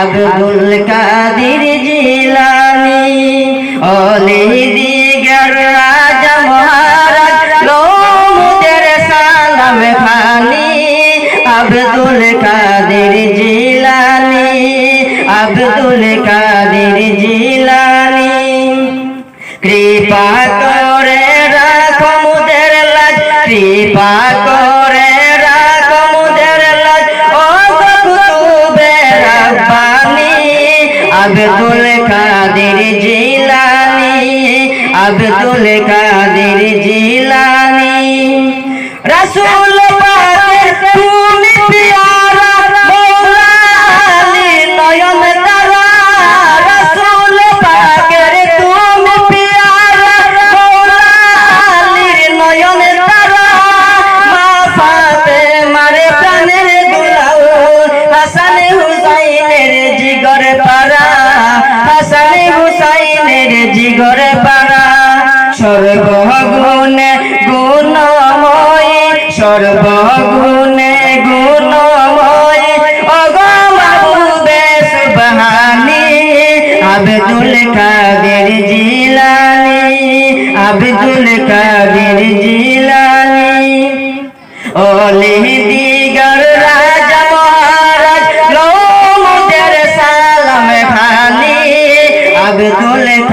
Abdul Qadir Jilani অলি দিগর রাজা মহারাজ লোমুদের সালাম খানি Abdul Qadir Jilani, Abdul Qadir Jilani. কৃপা করে রাখো মুদের লাজ, কৃপা আব্দুল কাদের জিলানি আব্দুল কাদের জিলানি। রাসূল হাসান হুসাইনের জিগর পারা সর্বগুণে গুণময় সর্বগুণে গুণময়। অগমাবুবে সুবহানি আব্দুল কাদের জিলানি, আব্দুল কাদের জিলানি। ওলি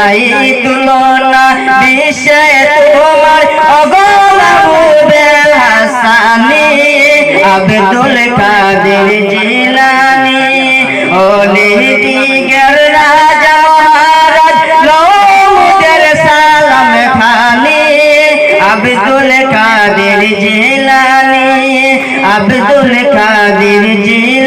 নাই তুলনা বিশ্বে তোমার কাদের জিলানি রাজা মহারাজ সালাম খানি কাদের জিলানি কাদের জিলানি।